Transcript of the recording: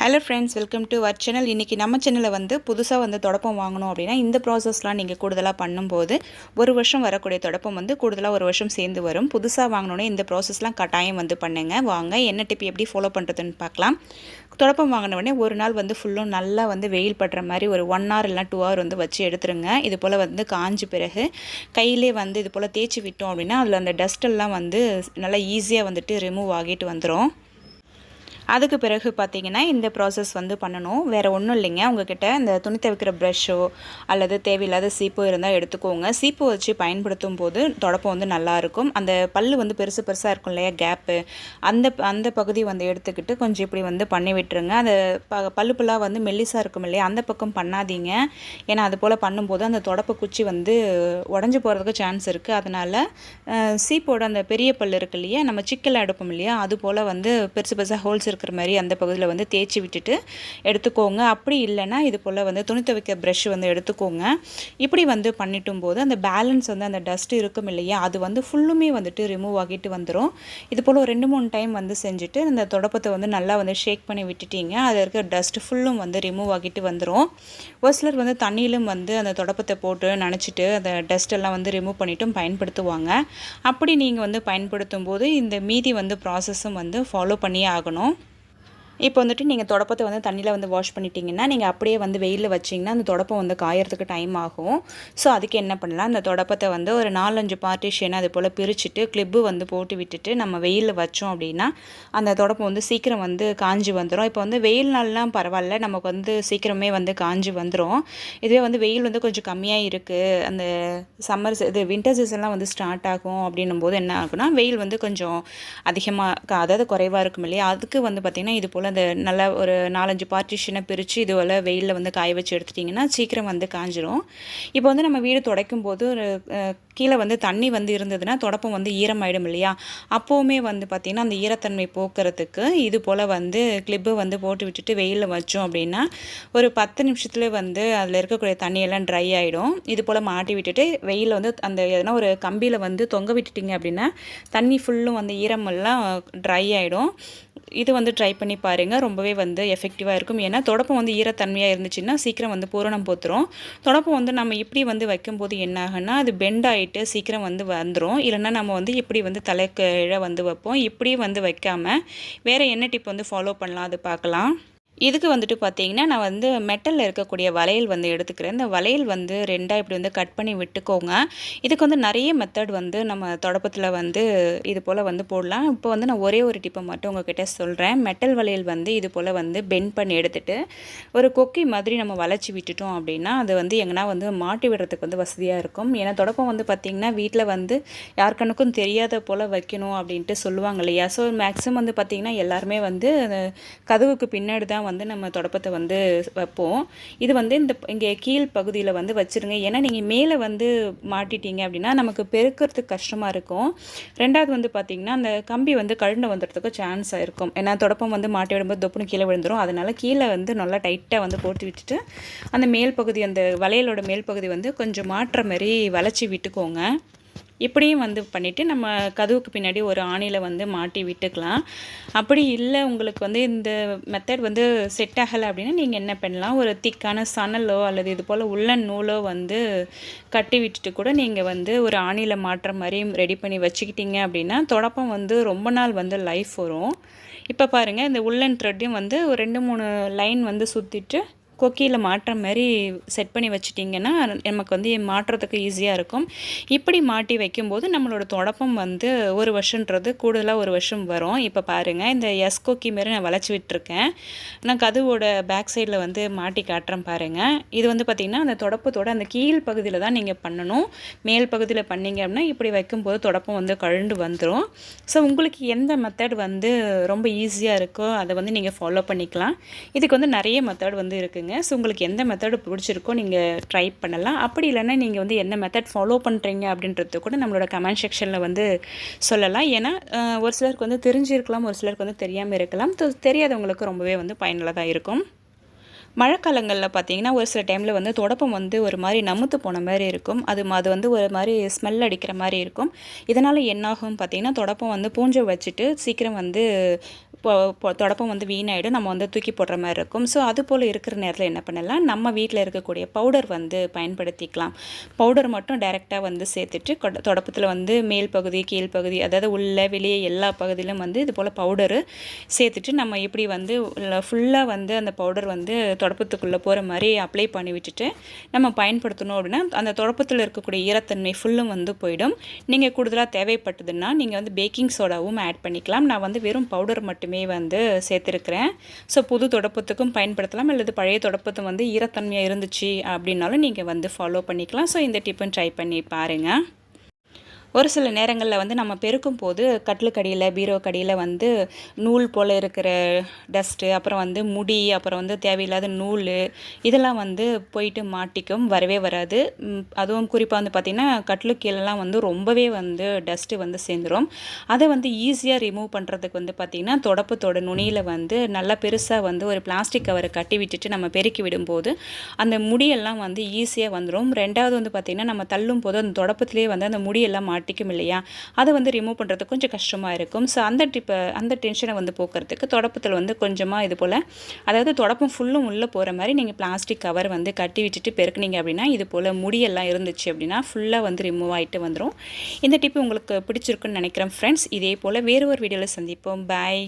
Hello friends welcome to our channel இன்றைக்கி நம்ம சேனலில் வந்து புதுசாக வந்து தொடப்பம் வாங்கணும் அப்படின்னா இந்த ப்ராசஸ்லாம் நீங்கள் கூடுதலாக பண்ணும்போது ஒரு வருஷம் வரக்கூடிய தொடப்பம் வந்து கூடுதலாக ஒரு வருஷம் சேர்ந்து வரும். புதுசாக வாங்கினோன்னே இந்த ப்ராசஸ்லாம் கட்டாயம் வந்து பண்ணுங்கள் வாங்க என்ன டிப் எப்படி ஃபாலோ பண்ணுறதுன்னு பார்க்கலாம். தொடப்பம் வாங்கின உடனே ஒரு நாள் வந்து ஃபுல்லும் நல்லா வந்து வெயில் படுற மாதிரி ஒரு ஒன் ஹவர் இல்லைனா டூ ஹவர் வந்து வச்சு எடுத்துருங்க. இது போல் வந்து காஞ்ச பிறகு கையிலே வந்து இது போல் தேய்ச்சி விட்டோம் அப்படின்னா அதில் அந்த டஸ்ட்டெல்லாம் வந்து நல்லா ஈஸியாக வந்துட்டு ரிமூவ் ஆகிட்டு வந்துடும் அதுக்கு பிறகு பார்த்தீங்கன்னா இந்த ப்ராசஸ் வந்து பண்ணணும். வேறு ஒன்றும் இல்லைங்க. உங்ககிட்ட இந்த துணி துவைக்கிற ப்ரஷ்ஷோ அல்லது தேவையில்லாத சீப்போ இருந்தால் எடுத்துக்கோங்க. சீப்பு வச்சு பயன்படுத்தும் போது தொடப்பம் வந்து நல்லாயிருக்கும் அந்த பல் வந்து பெருசு பெருசாக இருக்கும் இல்லையா கேப்பு அந்த அந்த பகுதி வந்து எடுத்துக்கிட்டு கொஞ்சம் இப்படி வந்து பண்ணி விட்டுருங்க. அந்த ப பல்லுப்புலாம் வந்து மெல்லிசாக இருக்கும் இல்லையா அந்த பக்கம் பண்ணாதீங்க. ஏன்னா அது போல் பண்ணும்போது அந்த தொடப்ப குச்சி வந்து உடஞ்சி போகிறதுக்கு சான்ஸ் இருக்குது அதனால் சீப்போட அந்த பெரிய பல் இருக்கு இல்லையா நம்ம சிக்கல் எடுப்போம் இல்லையா அது போல் வந்து பெருசு பெருசாக ஹோல்ஸ் இருக்கிற மாதிரி அந்த பகுதியில் வந்து தேய்ச்சி விட்டுட்டு எடுத்துக்கோங்க. அப்படி இல்லைன்னா இது போல் வந்து துணி துவைக்க ப்ரஷ் வந்து எடுத்துக்கோங்க. இப்படி வந்து பண்ணிட்டும் போது அந்த பேலன்ஸ் வந்து அந்த டஸ்ட் இருக்கும் இல்லையா? அது வந்து ஃபுல்லுமே வந்துட்டு ரிமூவ் ஆகிட்டு வந்துடும் இது போல் ரெண்டு மூணு டைம் வந்து செஞ்சுட்டு அந்த தொடப்பத்தை வந்து நல்லா வந்து ஷேக் பண்ணி விட்டுட்டீங்க. அதில் இருக்க டஸ்ட் ஃபுல்லும் வந்து ரிமூவ் ஆகிட்டு வந்துடும் ஒரு சிலர் வந்து தண்ணியிலும் வந்து அந்த தொடப்பத்தை போட்டு நினச்சிட்டு அந்த டஸ்ட் எல்லாம் வந்து ரிமூவ் பண்ணிட்டும் பயன்படுத்துவாங்க. அப்படி நீங்கள் வந்து பயன்படுத்தும் போது இந்த மீதி வந்து ப்ராசஸும் வந்து ஃபாலோ பண்ணியே ஆகணும். இப்போ வந்துட்டு நீங்கள் தொடப்பத்தை வந்து தண்ணியில் வந்து வாஷ் பண்ணிட்டீங்கன்னா நீங்கள் அப்படியே வந்து வெயிலில் வச்சிங்கன்னா அந்த தொடப்பம் வந்து காயறதுக்கு டைம் ஆகும். ஸோ அதுக்கு என்ன பண்ணலாம்? அந்த தொடப்பத்தை வந்து ஒரு நாலஞ்சு பார்ட்டிஷன் அது போல் பிரிச்சுட்டு கிளிப்பு வந்து போட்டு விட்டுட்டு நம்ம வெயிலில் வச்சோம் அப்படின்னா அந்த தொடப்பம் வந்து சீக்கிரம் வந்து காஞ்சி வந்துடும் இப்போ வந்து வெயில் நாள்லாம் பரவாயில்ல. நமக்கு வந்து சீக்கிரமே வந்து காஞ்சி வந்துடும் இதுவே வந்து வெயில் வந்து கொஞ்சம் கம்மியாக இருக்குது அந்த சம்மர் இது வின்டர் சீசன்லாம் வந்து ஸ்டார்ட் ஆகும் அப்படின்னும் போது என்ன ஆகுனா வெயில் வந்து கொஞ்சம் அதிகமாக அதாவது குறைவாக இருக்கும் இல்லையா? அதுக்கு வந்து பார்த்திங்கன்னா இது போல் அந்த நல்லா ஒரு நாலஞ்சு பார்ட்டிஷனை பிரித்து இதுவரை வெயிலில் வந்து காய வச்சு எடுத்துட்டிங்கன்னா சீக்கிரம் வந்து காஞ்சிரும். இப்போ வந்து நம்ம வீடு துடைக்கும் போது ஒரு கீழே வந்து தண்ணி வந்து இருந்ததுன்னா தொடப்பம் வந்து ஈரமாயிடும் இல்லையா? அப்போவுமே வந்து பார்த்திங்கன்னா அந்த ஈரத்தன்மை போக்குறதுக்கு இது போல் வந்து கிளிப்பு வந்து போட்டு விட்டுட்டு வெயிலில் வச்சோம் அப்படின்னா ஒரு பத்து நிமிஷத்தில் வந்து அதில் இருக்கக்கூடிய தண்ணியெல்லாம் ட்ரை ஆகிடும் இது போல் மாட்டி விட்டுட்டு வெயிலில் வந்து அந்த எதனா ஒரு கம்பியில் வந்து தொங்க விட்டுட்டிங்க அப்படின்னா தண்ணி ஃபுல்லும் வந்து ஈரமெல்லாம் ட்ரை ஆகிடும் இது வந்து ட்ரை பண்ணி பாருங்கள் ரொம்பவே வந்து எஃபெக்டிவாக இருக்கும். ஏன்னா தொடப்பம் வந்து ஈரத்தன்மையாக இருந்துச்சுன்னா சீக்கிரம் வந்து பூரணம் போத்துரும். தொடப்பம் வந்து நம்ம இப்படி வந்து வைக்கும்போது என்ன ஆகுன்னா அது பெண்ட் ஆகிட்டு சீக்கிரம் வந்து வந்துடும் இல்லைன்னா நம்ம வந்து இப்படி வந்து தலைக்கீழே வந்து வைப்போம். இப்படி வந்து வைக்காமல் வேறு என்ன டிப் வந்து ஃபாலோ பண்ணலாம்? அது பார்க்கலாம். இதுக்கு வந்துட்டு பார்த்தீங்கன்னா நான் வந்து மெட்டலில் இருக்கக்கூடிய வளையல் வந்து எடுத்துக்கிறேன். இந்த வளையல் வந்து ரெண்டாக இப்படி வந்து கட் பண்ணி விட்டுக்கோங்க. இதுக்கு வந்து நிறைய மெத்தட் வந்து நம்ம தொடப்பத்தில் வந்து இது போல் வந்து போடலாம். இப்போ வந்து நான் ஒரே ஒரு டிப்பை மட்டும் உங்ககிட்ட சொல்கிறேன் மெட்டல் வளையல் வந்து இது போல் வந்து பெண்ட் பண்ணி எடுத்துகிட்டு ஒரு கொக்கி மாதிரி நம்ம வளைச்சி விட்டுட்டோம் அப்படின்னா அது வந்து எங்கன்னா வந்து மாட்டி விடுறதுக்கு வந்து வசதியாக இருக்கும். ஏன்னா தொடப்பம் வந்து பார்த்திங்கன்னா வீட்டில் வந்து யாருக்கனுக்கும் தெரியாத போல் வைக்கணும் அப்படின்ட்டு சொல்லுவாங்க இல்லையா? ஸோ மேக்ஸிமம் வந்து பார்த்திங்கன்னா எல்லாருமே வந்து கதவுக்கு பின்னாடி தான் வந்து நம்ம தொடப்பத்தை வந்து வைப்போம். இது வந்து இந்த இங்கே கீழ் பகுதியில் வந்து வச்சுருங்க. ஏன்னா நீங்கள் மேலே வந்து மாட்டிட்டீங்க அப்படின்னா நமக்கு பெருக்கிறதுக்கு கஷ்டமாக இருக்கும். ரெண்டாவது வந்து பார்த்திங்கன்னா அந்த கம்பி வந்து கழுண்டு வந்துடுறதுக்கு சான்ஸ் இருக்கும். ஏன்னா தொடப்பம் வந்து மாட்டி விடும்போது தொப்புன்னு கீழே விழுந்துடும் அதனால் கீழே வந்து நல்லா டைட்டாக வந்து போட்டு விட்டுட்டு அந்த மேல் பகுதி அந்த வளையலோட மேல் பகுதி வந்து கொஞ்சம் மாற்ற மாதிரி வளைச்சி விட்டுக்கோங்க. இப்படியும் வந்து பண்ணிவிட்டு நம்ம கதவுக்கு பின்னாடி ஒரு ஆணியில் வந்து மாட்டி விட்டுக்கலாம். அப்படி இல்லை உங்களுக்கு வந்து இந்த மெத்தட் வந்து செட் ஆகலை அப்படின்னா நீங்கள் என்ன பண்ணலாம்? ஒரு திக்கான சணலோ அல்லது இது போல் உள்ள நூலோ வந்து கட்டி விட்டுட்டு கூட நீங்கள் வந்து ஒரு ஆணியில் மாட்டுற மாதிரி ரெடி பண்ணி வச்சுக்கிட்டீங்க அப்படின்னா தொடப்பம் வந்து ரொம்ப நாள் வந்து லைஃப் வரும். இப்போ பாருங்கள் இந்த உள்ளன் த்ரெட்டையும் வந்து ஒரு ரெண்டு மூணு லைன் வந்து சுற்றிட்டு கொக்கியில் மாட்டுற மாதிரி செட் பண்ணி வச்சிட்டிங்கன்னா நமக்கு வந்து மாட்டுறதுக்கு ஈஸியாக இருக்கும். இப்படி மாட்டி வைக்கும்போது நம்மளோட தொடப்பம் வந்து ஒரு வருஷன்றது கூடுதலாக ஒரு வருஷம் வரும். இப்போ பாருங்கள் இந்த எஸ் கொக்கி மாரி நான் வளைச்சி விட்டுருக்கேன். நான் கதுவோட பேக் சைடில் வந்து மாட்டி காட்டுறேன் பாருங்கள் இது வந்து பார்த்திங்கன்னா அந்த தொடப்பத்தோட அந்த கீழ் பகுதியில் தான் நீங்கள் பண்ணணும். மேல் பகுதியில் பண்ணிங்க அப்படின்னா இப்படி வைக்கும்போது தொடப்பம் வந்து கழுண்டு வந்துடும் ஸோ உங்களுக்கு எந்த மெத்தட் வந்து ரொம்ப ஈஸியாக இருக்கோ அதை வந்து நீங்கள் ஃபாலோ பண்ணிக்கலாம். இதுக்கு வந்து நிறைய மெத்தட் வந்து இருக்குங்க. பாருங்கள் ஸோ உங்களுக்கு எந்த மெத்தடு பிடிச்சிருக்கோ நீங்கள் ட்ரை பண்ணலாம். அப்படி இல்லைன்னா நீங்கள் வந்து எந்த மெத்தட் ஃபாலோ பண்ணுறீங்க அப்படின்றது கூட நம்மளோட கமெண்ட் செக்ஷனில் வந்து சொல்லலாம். ஏன்னா ஒரு சிலருக்கு வந்து தெரிஞ்சிருக்கலாம் ஒரு சிலருக்கு வந்து தெரியாமல் இருக்கலாம். தெரியாதவங்களுக்கு ரொம்பவே வந்து பயனுள்ளதாக இருக்கும். மழைக்காலங்களில் பார்த்தீங்கன்னா ஒரு சில டைமில் வந்து தொடப்பம் வந்து ஒரு மாதிரி நமுத்து போன மாதிரி இருக்கும். அது அது வந்து ஒரு மாதிரி ஸ்மெல் அடிக்கிற மாதிரி இருக்கும். இதனால் என்னாகும் பார்த்தீங்கன்னா தொடப்பம் வந்து பூஞ்சை வச்சுட்டு சீக்கிரம் வந்து தொடப்பம் வந்து வீணாயிடும். நம்ம வந்து தூக்கி போடுற மாதிரி இருக்கும். ஸோ அது போல் இருக்கிற நேரத்தில் என்ன பண்ணலாம்? நம்ம வீட்டில் இருக்கக்கூடிய பவுடர் வந்து பயன்படுத்திக்கலாம். பவுடர் மட்டும் டைரெக்டாக வந்து சேர்த்துட்டு தொடப்பத்தில் வந்து மேல் பகுதி கீழ் பகுதி அதாவது உள்ளே வெளியே எல்லா பகுதியிலும் வந்து இது போல் பவுடரு சேர்த்துட்டு நம்ம இப்படி வந்து ஃபுல்லாக வந்து அந்த பவுடர் வந்து தொடப்பத்துக்குள்ளே போகிற மாதிரி அப்ளை பண்ணி விட்டுட்டு நம்ம பயன்படுத்தணும் அப்படின்னா அந்த தொடப்பத்தில் இருக்கக்கூடிய ஈரத்தன்மை ஃபுல்லும் வந்து போயிடும். நீங்கள் கூடுதலாக தேவைப்பட்டதுன்னா நீங்கள் வந்து பேக்கிங் சோடாவும் ஆட் பண்ணிக்கலாம். நான் வந்து வெறும் பவுடர் மட்டும் வந்து சேர்த்துருக்கிறேன். ஸோ புது தொடப்பத்துக்கும் பயன்படுத்தலாம். அல்லது பழைய தொடப்பத்தும் வந்து ஈரத்தன்மையாக இருந்துச்சு அப்படின்னாலும் நீங்கள் வந்து ஃபாலோ பண்ணிக்கலாம். ஸோ இந்த டிப்பும் ட்ரை பண்ணி பாருங்கள் ஒரு சில நேரங்களில் வந்து நம்ம பெருக்கும் போது கட்டிலுக்கடியில் பீரோ கடியில் வந்து நூல் போல் இருக்கிற டஸ்ட்டு அப்புறம் வந்து முடி அப்புறம் வந்து தேவையில்லாத நூல் இதெல்லாம் வந்து போயிட்டு மாட்டிக்கும் வரவே வராது. அதுவும் குறிப்பாக வந்து பார்த்திங்கன்னா கட்டிலு கீழெல்லாம் வந்து ரொம்பவே வந்து டஸ்ட்டு வந்து சேர்ந்துரும். அதை வந்து ஈஸியாக ரிமூவ் பண்ணுறதுக்கு வந்து பார்த்திங்கன்னா தொடப்பத்தோட நுனியில் வந்து நல்லா பெருசாக வந்து ஒரு பிளாஸ்டிக் கவரை கட்டி விட்டுட்டு நம்ம பெருக்கி விடும்போது அந்த முடியெல்லாம் வந்து ஈஸியாக வந்துடும் ரெண்டாவது வந்து பார்த்திங்கன்னா நம்ம தள்ளும் போது அந்த தொடப்பத்திலே வந்து அந்த முடியெல்லாம் மாட்டிக்கும் இல்லையா அதை வந்து ரிமூவ் பண்ணுறது கொஞ்சம் கஷ்டமாக இருக்கும். ஸோ அந்த டிப்பை அந்த டென்ஷனை வந்து போக்குறதுக்கு தொடப்பத்தில் வந்து கொஞ்சமாக இது போல் அதாவது தொடப்பம் ஃபுல்லும் உள்ளே போகிற மாதிரி நீங்கள் பிளாஸ்டிக் கவர் வந்து கட்டி விட்டுட்டு பெருக்குனீங்க அப்படின்னா இது போல் முடியெல்லாம் இருந்துச்சு அப்படின்னா ஃபுல்லாக வந்து ரிமூவ் ஆகிட்டு வந்துடும் இந்த டிப்பு உங்களுக்கு பிடிச்சிருக்குன்னு நினைக்கிறேன் ஃப்ரெண்ட்ஸ் இதே போல் வேறு ஒரு வீடியோவில் சந்திப்போம். பாய்